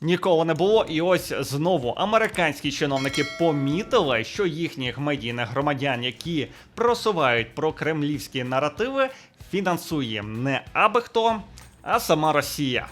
Ніколи не було, і ось знову американські чиновники помітили, що їхніх медійних громадян, які просувають про кремлівські наративи, фінансує не аби хто, а сама Росія.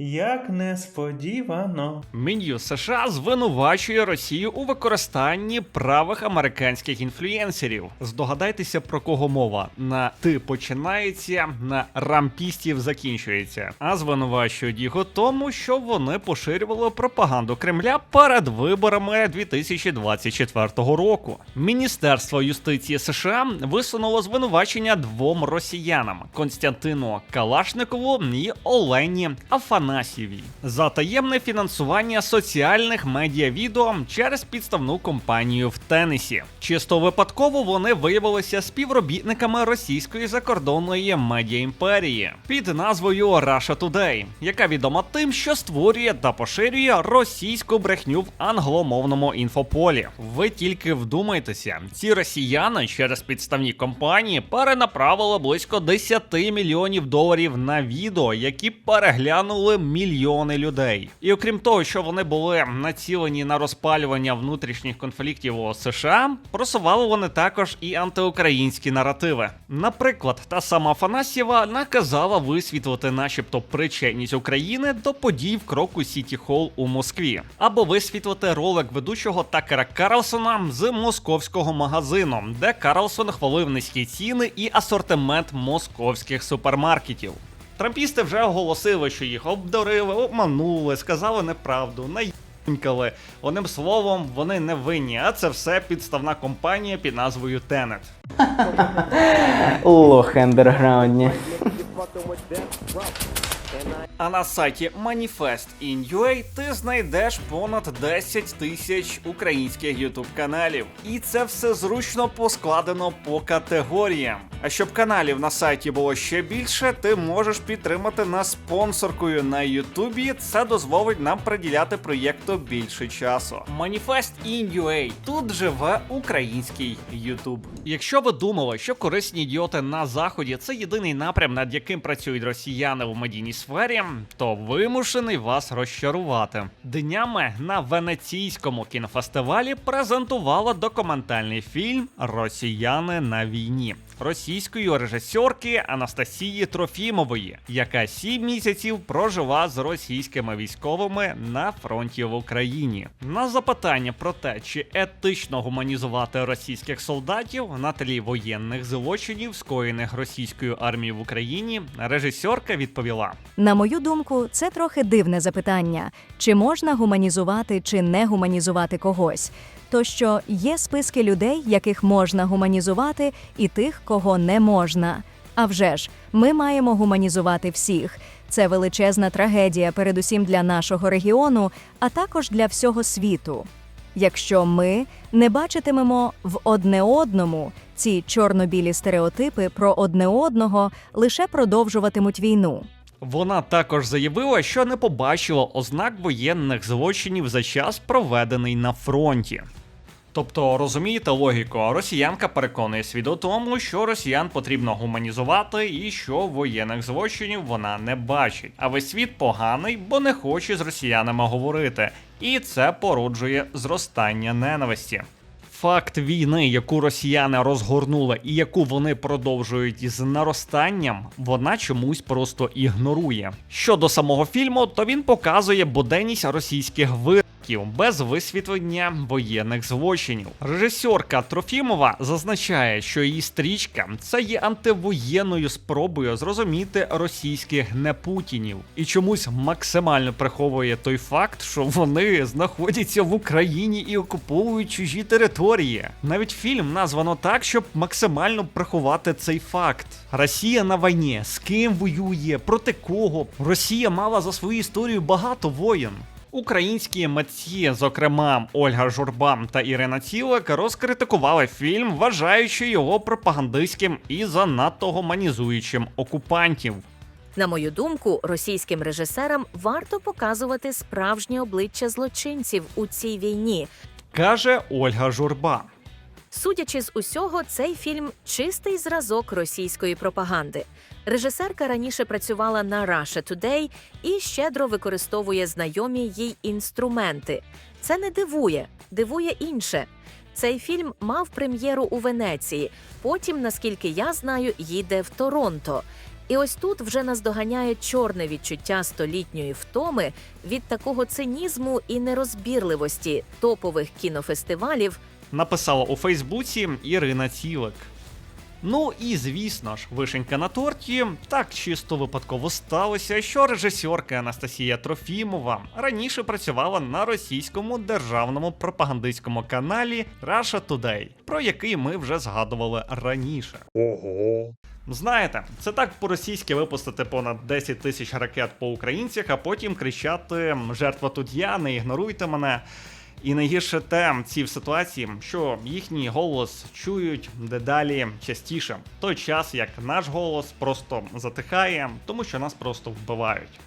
Як несподівано. Мін'ю США звинувачує Росію у використанні правих американських інфлюєнсерів. Здогадайтеся про кого мова. На ти починається, на рампістів закінчується. А звинувачують у тому, що вони поширювали пропаганду Кремля перед виборами 2024 року. Міністерство юстиції США висунуло звинувачення двом росіянам Константину Калашникову і Олені Афанасьєвій за таємне фінансування соціальних медіавідео через підставну компанію в Теннесі. Чисто випадково вони виявилися співробітниками російської закордонної медіаімперії під назвою Russia Today, яка відома тим, що створює та поширює російську брехню в англомовному інфополі. Ви тільки вдумайтеся, ці росіяни через підставні компанії перенаправили близько 10 мільйонів доларів на відео, які переглянули мільйони людей. І окрім того, що вони були націлені на розпалювання внутрішніх конфліктів у США, просували вони також і антиукраїнські наративи. Наприклад, та сама Афанасьєва наказала висвітлити, начебто, причетність України до подій в кроку Сіті Холл у Москві, або висвітлити ролик ведучого Такера Карлсона з московського магазину, де Карлсон хвалив низькі ціни і асортимент московських супермаркетів. Трампісти вже оголосили, що їх обдурили, обманули, сказали неправду, наїнькали. Одним словом, вони не винні, а це все підставна компанія під назвою Tenet. Лох андерграундні. А на сайті Manifest.in.ua ти знайдеш понад 10 тисяч українських ютуб каналів. І це все зручно поскладено по категоріям. А щоб каналів на сайті було ще більше, ти можеш підтримати нас спонсоркою на Ютубі. Це дозволить нам приділяти проєкту більше часу. Маніфест Manifest.in.ua. Тут живе український Ютуб. Якщо ви думали, що корисні ідіоти на заході це єдиний напрям, над яким працюють росіяни в медійній сфері, то вимушений вас розчарувати. Днями на венеційському кінофестивалі презентувала документальний фільм Росіяни на війні російської режисерки Анастасії Трофімової, яка сім місяців прожила з російськими військовими на фронті в Україні. На запитання про те, чи етично гуманізувати російських солдатів на тлі воєнних злочинів, скоєних російською армією в Україні, режисерка відповіла: На мою думку, це трохи дивне запитання: чи можна гуманізувати чи не гуманізувати когось. То що є списки людей, яких можна гуманізувати, і тих, кого не можна. А вже ж, ми маємо гуманізувати всіх. Це величезна трагедія, передусім для нашого регіону, а також для всього світу. Якщо ми не бачитимемо в одне одному ці чорно-білі стереотипи про одне одного, лише продовжуватимуть війну. Вона також заявила, що не побачила ознак воєнних злочинів за час, проведений на фронті. Тобто, розумієте логіку, росіянка переконує світ у тому, що росіян потрібно гуманізувати і що воєнних злочинів вона не бачить. А весь світ поганий, бо не хоче з росіянами говорити, і це породжує зростання ненависті. Факт війни, яку росіяни розгорнули і яку вони продовжують із наростанням, вона чомусь просто ігнорує. Щодо самого фільму, то він показує буденність російських вироків без висвітлення воєнних злочинів. Режисерка Трофімова зазначає, що її стрічка це є антивоєнною спробою зрозуміти російських непутінів і чомусь максимально приховує той факт, що вони знаходяться в Україні і окуповують чужі території. Навіть фільм названо так, щоб максимально приховати цей факт. Росія на війні, з ким воює, проти кого. Росія мала за свою історію багато воєн. Українські митці, зокрема Ольга Журбам та Ірина Цілик, розкритикували фільм, вважаючи його пропагандистським і занадто гуманізуючим окупантів. На мою думку, російським режисерам варто показувати справжнє обличчя злочинців у цій війні, Каже Ольга Журба. Судячи з усього, цей фільм чистий зразок російської пропаганди. Режисерка раніше працювала на Russia Today і щедро використовує знайомі їй інструменти. Це не дивує, дивує інше. Цей фільм мав прем'єру у Венеції. Потім, наскільки я знаю, їде в Торонто. І ось тут вже наздоганяє чорне відчуття столітньої втоми від такого цинізму і нерозбірливості топових кінофестивалів написала у Фейсбуці Ірина Цілик. Ну і звісно ж, вишенька на торті так чисто випадково сталося, що режисерка Анастасія Трофімова раніше працювала на російському державному пропагандистському каналі Russia Today, про який ми вже згадували раніше. Ого. Знаєте, це так по-російськи випустити понад 10 тисяч ракет по українцях, а потім кричати Жертва тут я, не ігноруйте мене. І найгірше те в ситуації, що їхній голос чують дедалі частіше, в той час як наш голос просто затихає, тому що нас просто вбивають.